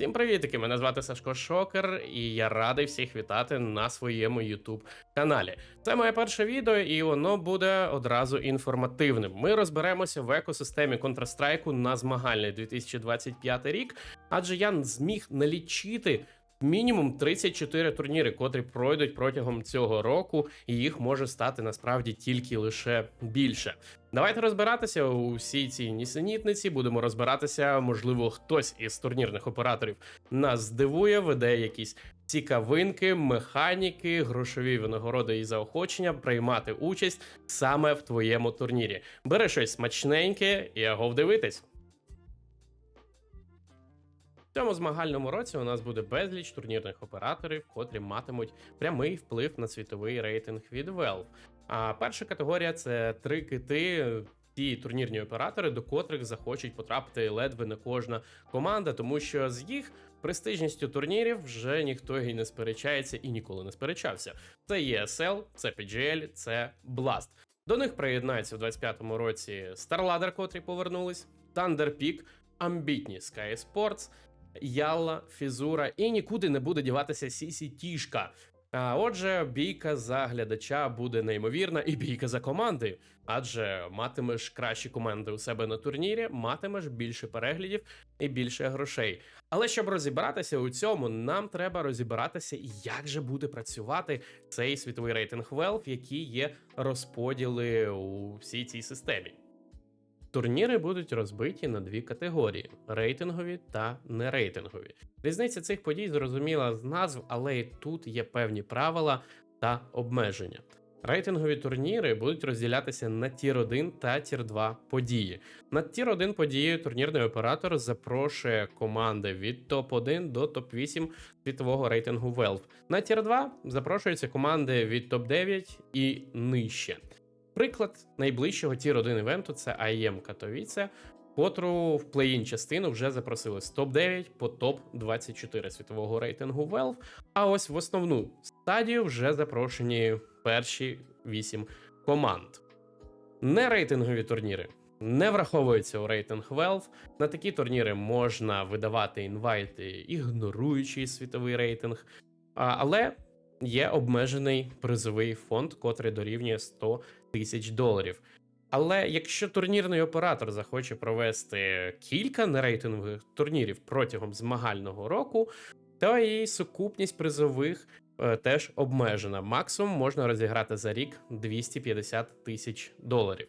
Всім привітики! Мене звати Сашко Шокер, і я радий всіх вітати на своєму YouTube каналі. Це моє перше відео, і воно буде одразу інформативним. Ми розберемося в екосистемі Counter-Strike на змагальний 2025 рік, адже я зміг налічити. Мінімум 34 турніри, котрі пройдуть протягом цього року, і їх може стати насправді тільки лише більше. Давайте розбиратися у всій цій нісенітниці. Будемо розбиратися. Можливо, хтось із турнірних операторів нас здивує, веде якісь цікавинки, механіки, грошові винагороди і заохочення приймати участь саме в твоєму турнірі. Бери щось смачненьке і агов дивитись. В цьому змагальному році у нас буде безліч турнірних операторів, котрі матимуть прямий вплив на світовий рейтинг від Valve. А перша категорія це три кити. Ті турнірні оператори, до котрих захочуть потрапити ледве не кожна команда, тому що з їх престижністю турнірів вже ніхто і не сперечається і ніколи не сперечався. Це ESL, це PGL, це Blast. До них приєднаються в 25-му році StarLadder, котрі повернулись, Thunder амбітні Sky Sports, Ялла, Фізура і нікуди не буде діватися CCT-шка. А отже, бійка за глядача буде неймовірна, і бійка за команди. Адже матимеш кращі команди у себе на турнірі, матимеш більше переглядів і більше грошей. Але щоб розібратися у цьому, нам треба розібратися, як же буде працювати цей світовий рейтинг Valve, які є розподіли у всій цій системі. Турніри будуть розбиті на дві категорії: рейтингові та нерейтингові. Різниця цих подій зрозуміла з назв, але і тут є певні правила та обмеження. Рейтингові турніри будуть розділятися на тір 1 та тір 2 події. На тір 1 події турнірний оператор запрошує команди від топ 1 до топ 8 світового рейтингу Valve. На тір 2 запрошуються команди від топ 9 і нижче. Приклад найближчого тір 1 івенту це IEM Катовіце, котру в плей-ін частину вже запросили з топ-9 по топ-24 світового рейтингу Valve. А ось в основну стадію вже запрошені перші 8 команд. Нерейтингові турніри не враховуються у рейтинг Valve. На такі турніри можна видавати інвайти, ігноруючи світовий рейтинг. Але є обмежений призовий фонд, котрий дорівнює 100 тисяч доларів. Але якщо турнірний оператор захоче провести кілька нерейтингових турнірів протягом змагального року, то і сукупність призових е, теж обмежена. Максимум можна розіграти за рік 250 тисяч доларів.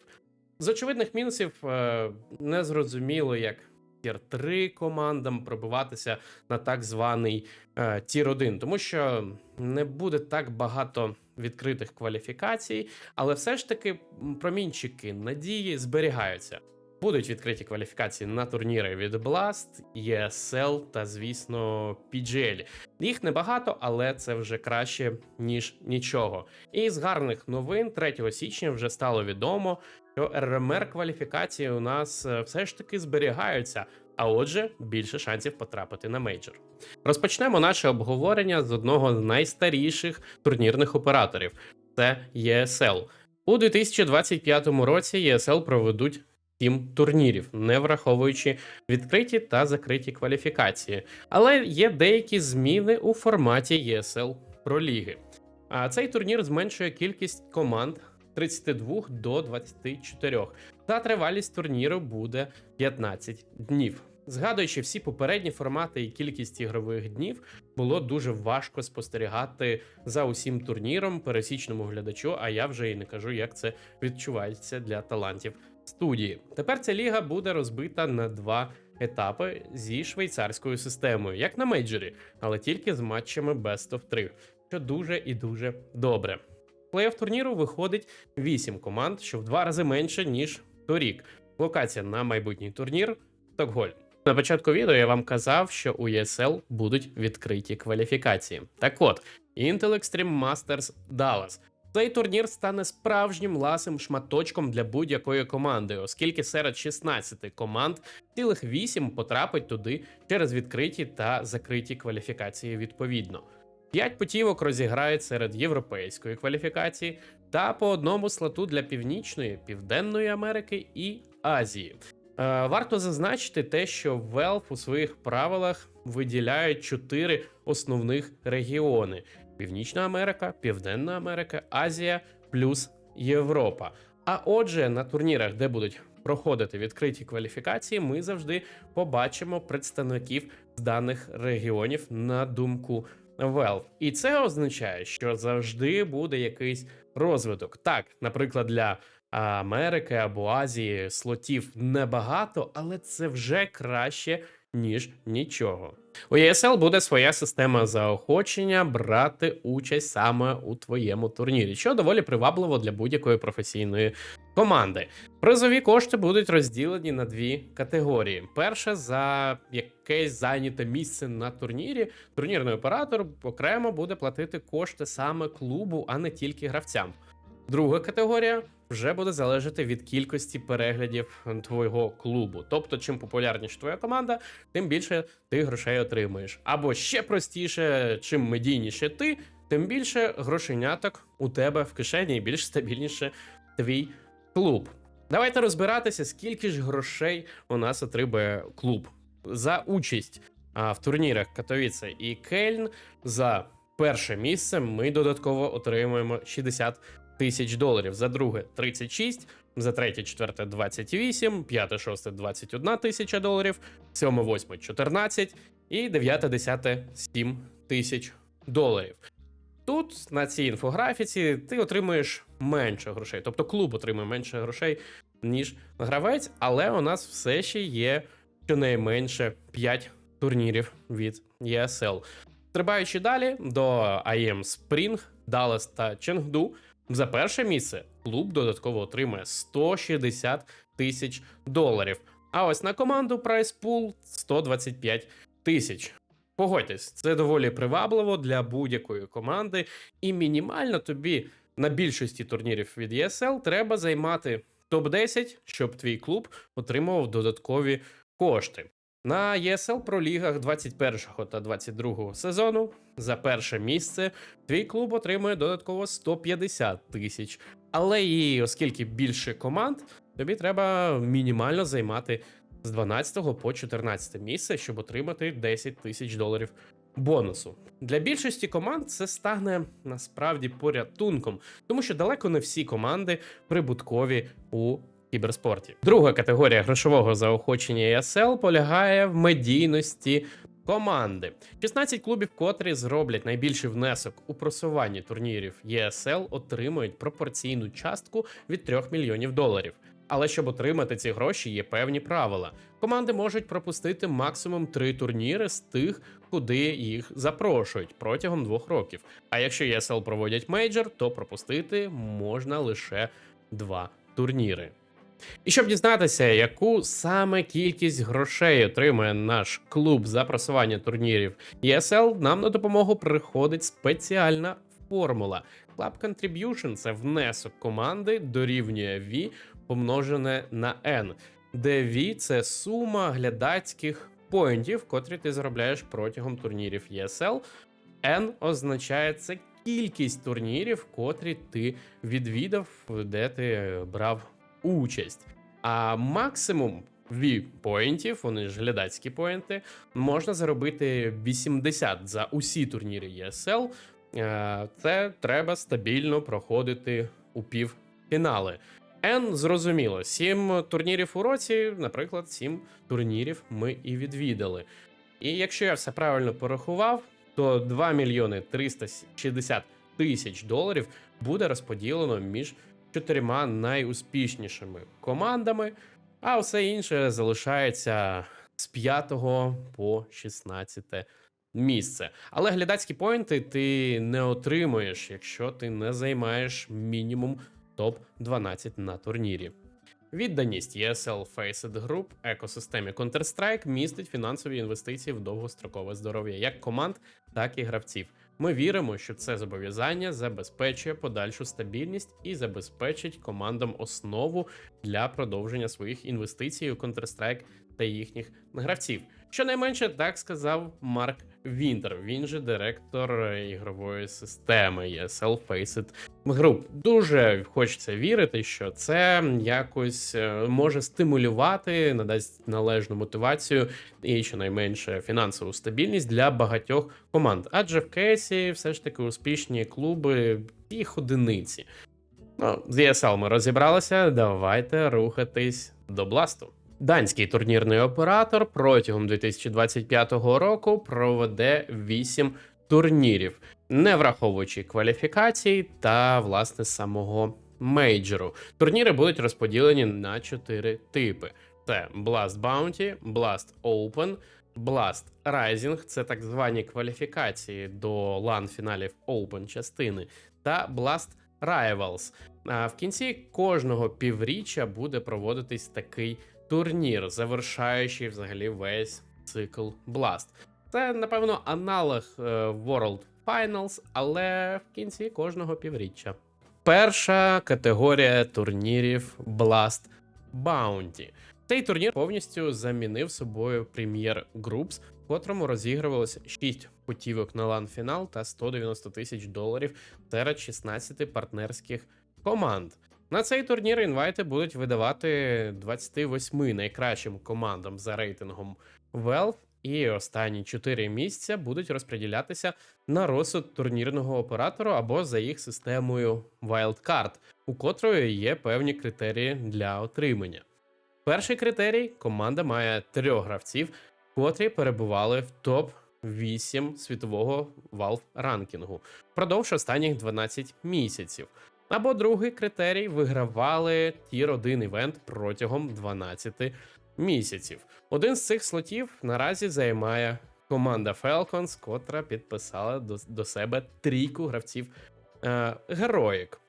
З очевидних мінусів е, не зрозуміло, як тір 3 командам пробиватися на так званий е, тір 1, тому що не буде так багато відкритих кваліфікацій, але все ж таки промінчики надії зберігаються. Будуть відкриті кваліфікації на турніри від Blast, ESL та, звісно, PGL. Їх небагато, але це вже краще, ніж нічого. І з гарних новин 3 січня вже стало відомо, що РМР кваліфікації у нас е, все ж таки зберігаються, а отже, більше шансів потрапити на мейджор. Розпочнемо наше обговорення з одного з найстаріших турнірних операторів це ESL. У 2025 році ESL проведуть 7 турнірів, не враховуючи відкриті та закриті кваліфікації. Але є деякі зміни у форматі ESL Проліги. А цей турнір зменшує кількість команд 32 до 24, та тривалість турніру буде 15 днів. Згадуючи всі попередні формати і кількість ігрових днів, було дуже важко спостерігати за усім турніром пересічному глядачу. А я вже і не кажу, як це відчувається для талантів студії. Тепер ця ліга буде розбита на два етапи зі швейцарською системою, як на мейджорі, але тільки з матчами Best of 3, що дуже і дуже добре. Плей-офф турніру виходить 8 команд, що в два рази менше ніж торік. Локація на майбутній турнір Стокгольм. На початку відео я вам казав, що у ESL будуть відкриті кваліфікації. Так от, Intel Extreme Masters Dallas. Цей турнір стане справжнім ласим шматочком для будь-якої команди, оскільки серед 16 команд цілих 8 потрапить туди через відкриті та закриті кваліфікації відповідно. П'ять путівок розіграють серед європейської кваліфікації та по одному слоту для Північної, Південної Америки і Азії. Е, Варто зазначити те, що Valve у своїх правилах виділяють чотири основних регіони: Північна Америка, Південна Америка, Азія плюс Європа. А отже, на турнірах, де будуть проходити відкриті кваліфікації, ми завжди побачимо представників з даних регіонів на думку Valve. І це означає, що завжди буде якийсь розвиток. Так, наприклад, для Америки або Азії слотів небагато, але це вже краще, ніж нічого. У ESL буде своя система заохочення брати участь саме у твоєму турнірі, що доволі привабливо для будь-якої професійної команди. Призові кошти будуть розділені на дві категорії: перше за якесь зайняте місце на турнірі. Турнірний оператор окремо буде платити кошти саме клубу, а не тільки гравцям. Друга категорія вже буде залежати від кількості переглядів твого клубу. Тобто, чим популярніша твоя команда, тим більше ти грошей отримуєш. Або ще простіше, чим медійніше ти, тим більше грошеняток у тебе в кишені і більш стабільніше твій клуб. Давайте розбиратися, скільки ж грошей у нас отримує клуб за участь в турнірах Катовіце і Кельн. За перше місце ми додатково отримуємо 60 тисяч доларів. За друге 36, за третє, четверте 28, п'яте, шосте 21 тисяча доларів, сьоме, восьме 14 і дев'яте, десяте 7 тисяч доларів. Тут на цій інфографіці ти отримуєш менше грошей, тобто клуб отримує менше грошей, ніж гравець, але у нас все ще є щонайменше 5 турнірів від ESL. Стрибаючи далі до IM Spring, Dallas та Ченгду, за перше місце клуб додатково отримає 160 тисяч доларів. А ось на команду Price Pool 125 тисяч. Погодьтесь, це доволі привабливо для будь-якої команди, і мінімально тобі на більшості турнірів від ESL треба займати топ-10, щоб твій клуб отримував додаткові кошти. На ESL про лігах 21 та 22 сезону за перше місце твій клуб отримує додатково 150 тисяч. Але і оскільки більше команд, тобі треба мінімально займати з 12 по 14 місце, щоб отримати 10 тисяч доларів бонусу. Для більшості команд це стане насправді порятунком, тому що далеко не всі команди прибуткові у кіберспорті. Друга категорія грошового заохочення ESL полягає в медійності команди. 16 клубів, котрі зроблять найбільший внесок у просуванні турнірів ESL, отримують пропорційну частку від 3 мільйонів доларів. Але щоб отримати ці гроші, є певні правила. Команди можуть пропустити максимум 3 турніри з тих, куди їх запрошують протягом двох років. А якщо ESL проводять мейджор, то пропустити можна лише 2 турніри. І щоб дізнатися, яку саме кількість грошей отримує наш клуб за просування турнірів ESL, нам на допомогу приходить спеціальна формула. Club Contribution – це внесок команди дорівнює V помножене на N, де V – це сума глядацьких поінтів, котрі ти заробляєш протягом турнірів ESL. N означає це кількість турнірів, котрі ти відвідав, де ти брав участь. А максимум V поінтів, вони ж глядацькі поінти, можна заробити 80 за усі турніри ESL. Е, Це треба стабільно проходити у півфінали. N зрозуміло, 7 турнірів у році, наприклад, 7 турнірів ми і відвідали. І якщо я все правильно порахував, то 2 мільйони 360 тисяч доларів буде розподілено між чотирма найуспішнішими командами, а все інше залишається з 5 по 16 місце. Але глядацькі поінти ти не отримуєш, якщо ти не займаєш мінімум топ-12 на турнірі. Відданість ESL Faceit Group екосистемі Counter-Strike містить фінансові інвестиції в довгострокове здоров'я як команд, так і гравців. Ми віримо, що це зобов'язання забезпечує подальшу стабільність і забезпечить командам основу для продовження своїх інвестицій у Counter-Strike та їхніх гравців. Щонайменше так сказав Марк Вінтер. Він же директор е, ігрової системи ESL Faceit Group. Дуже хочеться вірити, що це якось е, може стимулювати, надасть належну мотивацію і щонайменше фінансову стабільність для багатьох команд. Адже в кейсі все ж таки успішні клуби їх одиниці. Ну, з ESL ми розібралися. Давайте рухатись до бласту. Данський турнірний оператор протягом 2025 року проведе 8 турнірів, не враховуючи кваліфікацій та власне самого мейджору. Турніри будуть розподілені на 4 типи: це Blast Bounty, Blast Open, Blast Rising – це так звані кваліфікації до лан фіналів Open частини, та Blast Rivals. А в кінці кожного півріччя буде проводитись такий турнір, завершаючи взагалі весь цикл Blast. Це, напевно, аналог е, World Finals, але в кінці кожного півріччя. Перша категорія турнірів Blast Bounty. Цей турнір повністю замінив собою прем'єр Groups, в котрому розігрувалося 6 путівок на лан фінал та 190 тисяч доларів серед 16 партнерських команд. На цей турнір інвайти будуть видавати 28 найкращим командам за рейтингом Valve, і останні 4 місця будуть розподілятися на розсуд турнірного оператора або за їх системою Wildcard, у котрої є певні критерії для отримання. Перший критерій команда має трьох гравців, котрі перебували в топ 8 світового Valve ранкінгу впродовж останніх 12 місяців. Або другий критерій вигравали тір 1 івент протягом 12 місяців. Один з цих слотів наразі займає команда Falcons, котра підписала до, до себе трійку гравців е, героїк.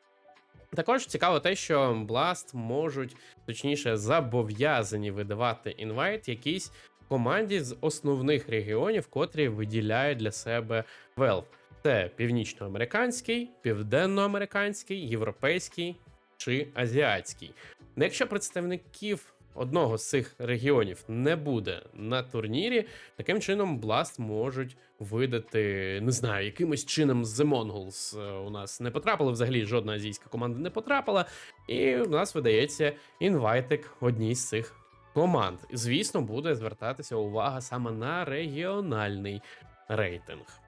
Також цікаво те, що Blast можуть, точніше, зобов'язані видавати інвайт якійсь команді з основних регіонів, котрі виділяють для себе Valve. Це північноамериканський, південноамериканський, європейський чи азіатський. Ну, Якщо представників одного з цих регіонів не буде на турнірі, таким чином Blast можуть видати, не знаю, якимось чином The Mongols е, у нас не потрапили. Взагалі жодна азійська команда не потрапила, і у нас видається інвайтик одній з цих команд. Звісно, буде звертатися увага саме на регіональний рейтинг.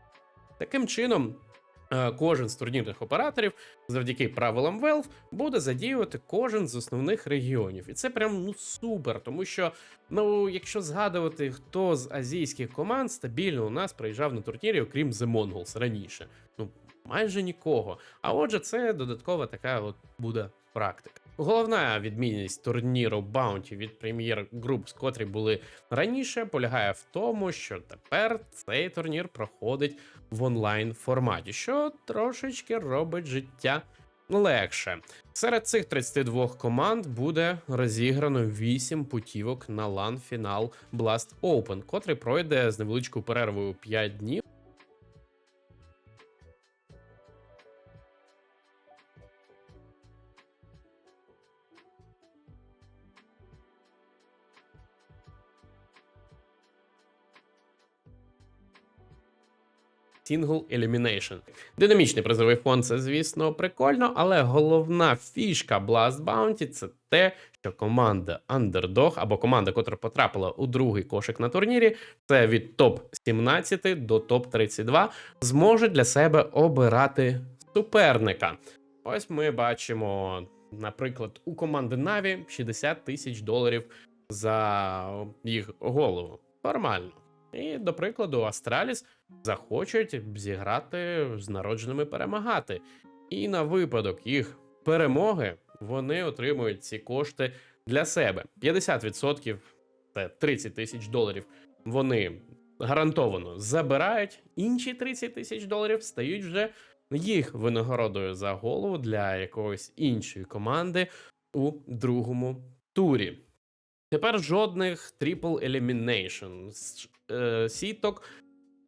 Таким чином, е, кожен з турнірних операторів, завдяки правилам Valve, буде задіювати кожен з основних регіонів. І це прям ну супер, тому що, ну, якщо згадувати, хто з азійських команд стабільно у нас приїжджав на турнірі, окрім The Mongols раніше. Ну, майже нікого. А отже, це додаткова така от буде практика. Головна відмінність турніру Bounty від прем'єр груп, з котрі були раніше, полягає в тому, що тепер цей турнір проходить в онлайн форматі, що трошечки робить життя легше. Серед цих 32 команд буде розіграно 8 путівок на лан фінал Blast Open, котрий пройде з невеличкою перервою 5 днів. Single Elimination. Динамічний призовий фонд це, звісно, прикольно, але головна фішка Blast Bounty це те, що команда Underdog або команда, котра потрапила у другий кошик на турнірі, це від топ 17 до топ 32, зможе для себе обирати суперника. Ось ми бачимо, наприклад, у команди Na'Vi 60 тисяч доларів за їх голову. Нормально. І, до прикладу, Астраліс захочуть зіграти з народженими перемагати. І на випадок їх перемоги вони отримують ці кошти для себе. 50% це 30 тисяч доларів. Вони гарантовано забирають. Інші 30 тисяч доларів стають вже їх винагородою за голову для якоїсь іншої команди у другому турі. Тепер жодних Triple Elimination. Е, Сіток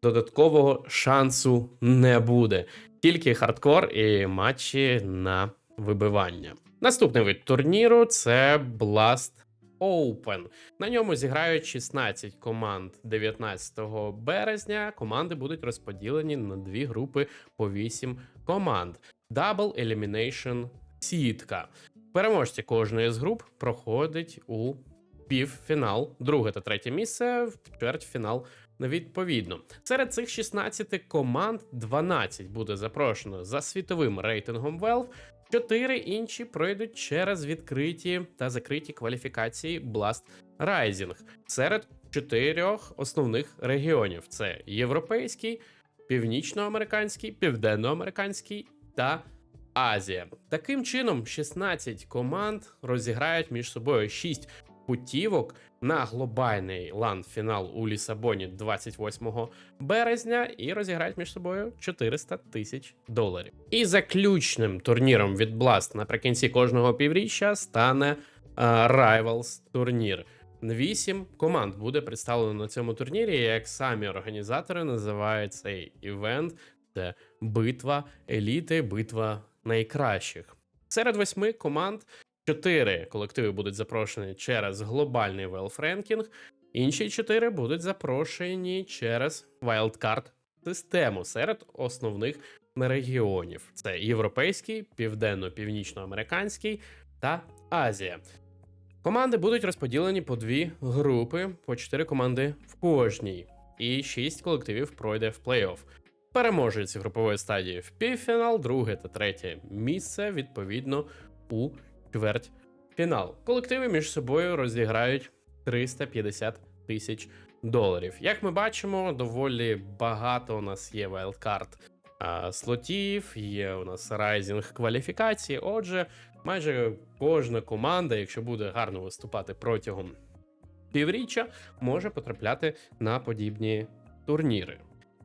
додаткового шансу не буде. Тільки хардкор і матчі на вибивання. Наступний вид турніру це Blast Open. На ньому зіграють 16 команд 19 березня. Команди будуть розподілені на дві групи по 8 команд. Double Elimination сітка. Переможці кожної з груп проходить у півфінал, друге та третє місце в чвертьфінал відповідно. Серед цих 16 команд 12 буде запрошено за світовим рейтингом Valve, Чотири інші пройдуть через відкриті та закриті кваліфікації Blast Rising серед чотирьох основних регіонів: це європейський, північноамериканський, південноамериканський та Азія. Таким чином, 16 команд розіграють між собою 6 путівок на глобальний ланд-фінал у Лісабоні 28 березня і розіграють між собою 400 тисяч доларів. І заключним турніром від Blast наприкінці кожного півріччя стане е, Rivals турнір. Вісім команд буде представлено на цьому турнірі. Як самі організатори називають цей івент, це битва еліти, битва найкращих. Серед восьми команд чотири колективи будуть запрошені через глобальний Ranking, інші чотири будуть запрошені через Wildcard систему серед основних регіонів: це європейський, південно-північноамериканський та Азія. Команди будуть розподілені по дві групи, по чотири команди в кожній, і шість колективів пройде в плей-офф. Переможець групової стадії в півфінал, друге та третє місце відповідно у чвертьфінал. Колективи між собою розіграють 350 тисяч доларів. Як ми бачимо, доволі багато у нас є вайлдкарт слотів, є у нас райзінг кваліфікації. Отже, майже кожна команда, якщо буде гарно виступати протягом півріччя, може потрапляти на подібні турніри.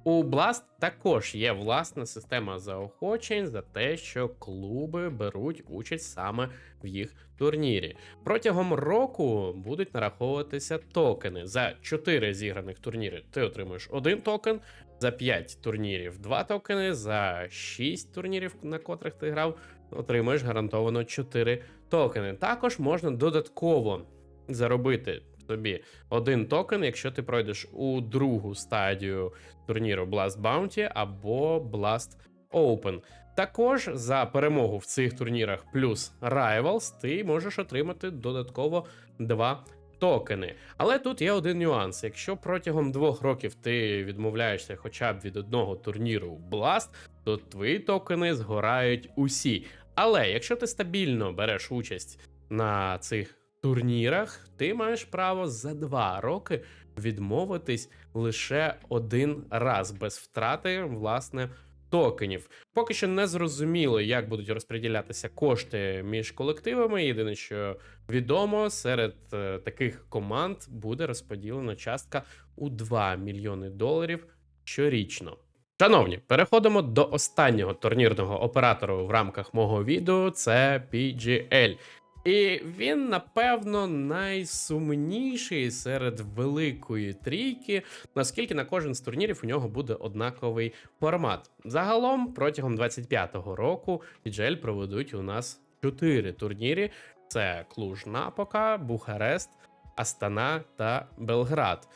У Blast також є власна система заохочень за те, що клуби беруть участь саме в їх турнірі. Протягом року будуть нараховуватися токени. За 4 зіграних турніри ти отримуєш один токен, за 5 турнірів 2 токени, за 6 турнірів, на котрих ти грав, отримуєш гарантовано 4 токени. Також можна додатково заробити собі один токен, якщо ти пройдеш у другу стадію турніру Blast Bounty або Blast Open. Також за перемогу в цих турнірах плюс Rivals ти можеш отримати додатково два токени. Але тут є один нюанс: якщо протягом двох років ти відмовляєшся хоча б від одного турніру Blast, то твої токени згорають усі. Але якщо ти стабільно береш участь на цих турнірах, ти маєш право за два роки відмовитись лише один раз без втрати власне токенів. Поки що не зрозуміло, як будуть розподілятися кошти між колективами. Єдине, що відомо, серед е, таких команд буде розподілена частка у 2 мільйони доларів щорічно. Шановні, переходимо до останнього турнірного оператору в рамках мого відео. Це PGL. І він, напевно, найсумніший серед великої трійки, наскільки на кожен з турнірів у нього буде однаковий формат. Загалом, протягом 25-го року PGL проведуть у нас 4 турніри: це Клуж Напока, Бухарест, Астана та Белград.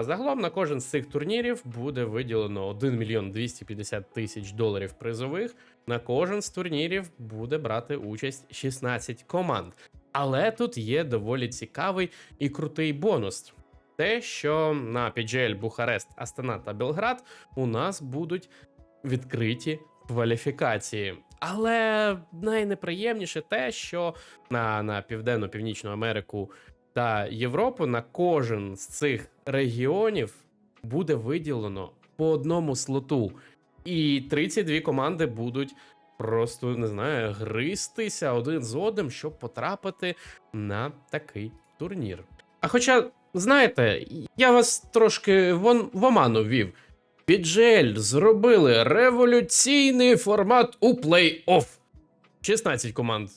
Загалом на кожен з цих турнірів буде виділено 1 мільйон 250 тисяч доларів призових. На кожен з турнірів буде брати участь 16 команд. Але тут є доволі цікавий і крутий бонус. Те, що на PGL Бухарест, Астана та Белград у нас будуть відкриті кваліфікації. Але найнеприємніше те, що на, на Південно-Північну Америку та Європу на кожен з цих регіонів буде виділено по одному слоту. І 32 команди будуть просто не знаю, гристися один з одним, щоб потрапити на такий турнір. А хоча, знаєте, я вас трошки вон в оману вів. Піджель зробили революційний формат у плей-офф. 16 команд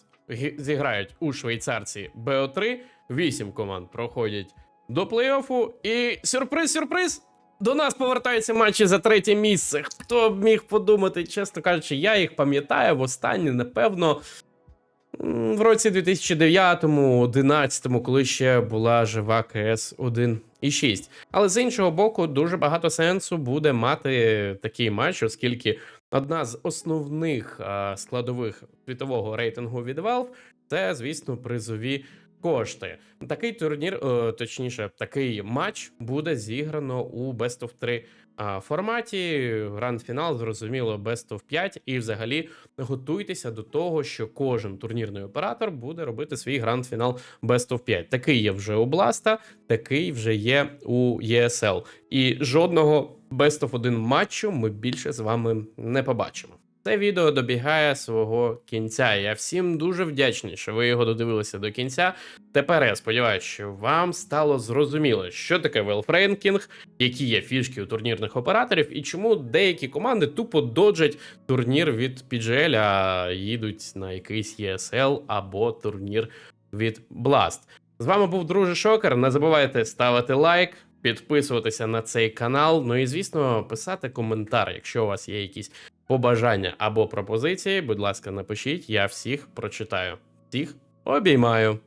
зіграють у швейцарці БО3, 8 команд проходять до плей-оффу. І сюрприз-сюрприз! До нас повертаються матчі за третє місце. Хто б міг подумати, чесно кажучи, я їх пам'ятаю востаннє, напевно. в році 2009-2011, коли ще була жива КС 1.6. Але з іншого боку, дуже багато сенсу буде мати такий матч, оскільки одна з основних складових світового рейтингу від Valve це, звісно, призові кошти. Такий турнір, е, точніше, такий матч буде зіграно у Best of 3 форматі. Гранд-фінал, зрозуміло, Best of 5. І взагалі готуйтеся до того, що кожен турнірний оператор буде робити свій гранд-фінал Best of 5. Такий є вже у Бласта, такий вже є у ESL. І жодного Best of 1 матчу ми більше з вами не побачимо. Це відео добігає свого кінця. Я всім дуже вдячний, що ви його додивилися до кінця. Тепер я сподіваюся, що вам стало зрозуміло, що таке велфренкінг, які є фішки у турнірних операторів, і чому деякі команди тупо доджать турнір від PGL, а їдуть на якийсь ESL або турнір від Blast. З вами був друже Шокер. Не забувайте ставити лайк, підписуватися на цей канал. Ну і звісно, писати коментар, якщо у вас є якісь побажання або пропозиції. Будь ласка, напишіть, я всіх прочитаю. Всіх обіймаю.